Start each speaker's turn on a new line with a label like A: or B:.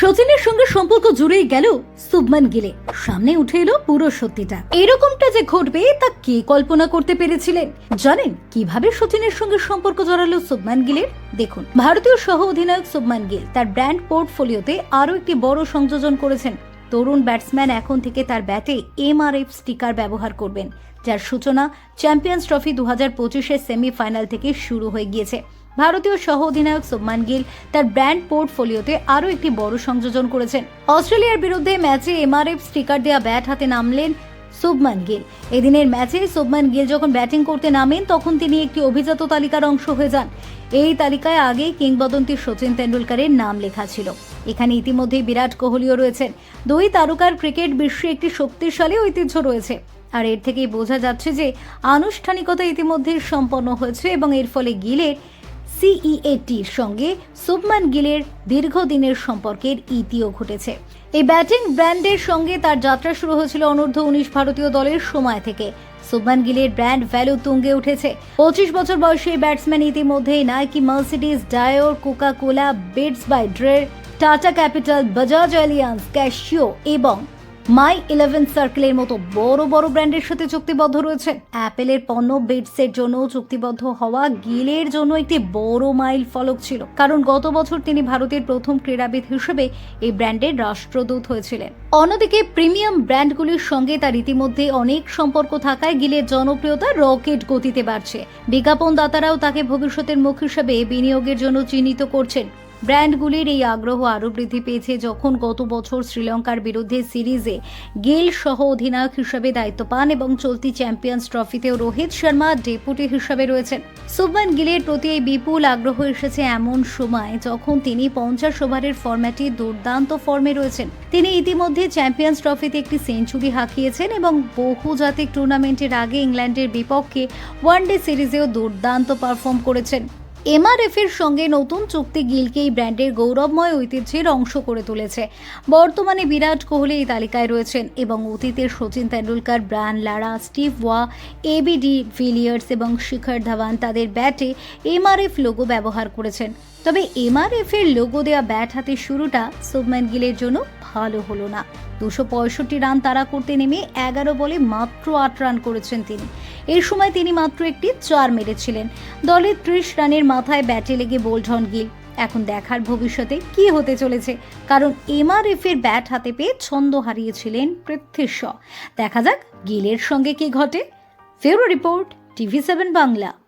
A: সচিনের সঙ্গে সম্পর্ক জুড়েই গেল শুভমান গিলে। সামনে উঠে এলো পুরো সত্যিটা। এরকমটা যে ঘটবে, তা কে কল্পনা করতে পেরেছিলেন? জানেন কীভাবে সচিনের সঙ্গে সম্পর্ক জড়ালো শুভমান গিলের? দেখুন, ভারতীয় সহ অধিনায়ক শুভমান গিল তার ব্র্যান্ড পোর্টফোলিওতে আরও একটি বড় সংযোজন করেছেন। তরুণ ব্যাটসম্যান এখন থেকে তার ব্যাটে এমআরএফ স্টিকার ব্যবহার করবেন, যার সূচনা চ্যাম্পিয়ন্স ট্রফি দু হাজার পঁচিশের সেমিফাইনাল থেকে শুরু হয়ে গিয়েছে। ভারতীয় সহ অধিনায়ক শুভমান গিল তার ব্র্যান্ড পোর্টফোলিওতে আরও একটি বড় সংযোজন করেছেন। অস্ট্রেলিয়ার বিরুদ্ধে ম্যাচে এমআরএফ স্টিকার দেওয়া ব্যাট হাতে নামলেন শুভমান গিল। এদিনের ম্যাচে শুভমান গিল যখন ব্যাটিং করতে নামেন, তখন তিনি একটি অভিজাত তালিকার অংশ হয়ে যান। এই তালিকায় আগেই কিংবদন্তি সচিন তেন্ডুলকারের নাম লেখা ছিল। এখানে ইতিমধ্যেই বিরাট কোহলিও রয়েছেন। দুই তারকার ক্রিকেট বিশ্বে একটি শক্তিশালী ঐতিহ্য রয়েছে। আর এর থেকেই বোঝা যাচ্ছে যে আনুষ্ঠানিকতা ইতিমধ্যেই সম্পন্ন হয়েছে এবং এর ফলে গিলের সিইএটির সঙ্গে শুভমান গিলের দীর্ঘদিনের সম্পর্কের ইতিও ঘটেছে। এই ব্যাটিং ব্র্যান্ডের সঙ্গে তার যাত্রা শুরু হয়েছিল অনূর্ধ্ব উনিশ ভারতীয় দলের সময় থেকে। শুভমান গিলের ব্র্যান্ড ভ্যালু তুঙ্গে উঠেছে। পঁচিশ বছর বয়সী এই ব্যাটসম্যান ইতিমধ্যেই Nike Mercedes Dior Coca Cola Beats by Dre Tata Capital, Bajaj Allianz Casio এবং মাই ইলেভেন সার্কেলের মতো বড় বড় ব্র্যান্ডের সাথে চুক্তিবদ্ধ রয়েছে। অ্যাপেলের পণ্য বেডসের জন্য চুক্তিবদ্ধ হওয়া গিলের জন্য একটি বড় মাইল ফলক ছিল। কারণ গত বছর তিনি ভারতের প্রথম ক্রীড়াবিদ হিসেবে এই ব্র্যান্ডের রাষ্ট্রদূত হয়েছিলেন। অন্যদিকে প্রিমিয়াম ব্র্যান্ডগুলির সঙ্গে তার ইতিমধ্যে অনেক সম্পর্ক থাকায় গিলের জনপ্রিয়তা রকেট গতিতে বাড়ছে। বিজ্ঞাপনদাতারাও তাকে ভবিষ্যতের মুখ হিসেবে বিনিয়োগের জন্য চিহ্নিত করছেন। ব্র্যান্ডগুলির এই আগ্রহ আরও বৃদ্ধি পেয়েছে যখন গত বছর শ্রীলঙ্কার বিরুদ্ধে সিরিজে গেল সহ অধিনায়ক হিসেবে দায়িত্ব পান এবং চলতি চ্যাম্পিয়ন্স ট্রফিতেও রোহিত শর্মা ডেপুটি হিসেবে রয়েছেন। শুভমান গিলের প্রতি এই বিপুল আগ্রহ এসেছে এমন সময় যখন তিনি পঞ্চাশ ওভারের ফরম্যাটে দুর্দান্ত ফর্মে রয়েছেন। তিনি ইতিমধ্যে চ্যাম্পিয়ন্স ট্রফিতে একটি সেঞ্চুরি হাঁকিয়েছেন এবং বহুজাতিক টুর্নামেন্টের আগে ইংল্যান্ডের বিপক্ষে ওয়ানডে সিরিজেও দুর্দান্ত পারফর্ম করেছেন। এমআরএফ এর সঙ্গে নতুন চুক্তি গিলকে এই ব্র্যান্ডের গৌরবময় ঐতিহ্যের অংশ করে তুলেছে। বর্তমানে বিরাট কোহলি এই তালিকায় রয়েছেন এবং অতীতের Sachin Tendulkar, Brian Lara, Steve Waugh AB de Villiers এবং শিখর ধাওয়ান তাদের ব্যাটে এমআরএফ লোগো ব্যবহার করেছেন। তবে এমআরএফ এর লোগো দেওয়া ব্যাট হাতে শুরুটা শুভমান গিলের জন্য ভালো হলো না। দুশো পঁয়ষট্টি রান তাড়া করতে নেমে এগারো বলে মাত্র আট রান করেছেন তিনি। এই সময় তিনি মাত্র একটি চার মেরেছিলেন। দলের ত্রিশ রানের মাথায় ব্যাটে লেগে বোল্ড হন গিল। এখন দেখার ভবিষ্যতে কি হতে চলেছে? কারণ এমআরএফ এর ব্যাট হাতে পেয়ে ছন্দ হারিয়েছিলেন পৃথ্বী দেখা যাক গিলের সঙ্গে কি ঘটে। ফেরো রিপোর্ট টিভি সেভেন বাংলা।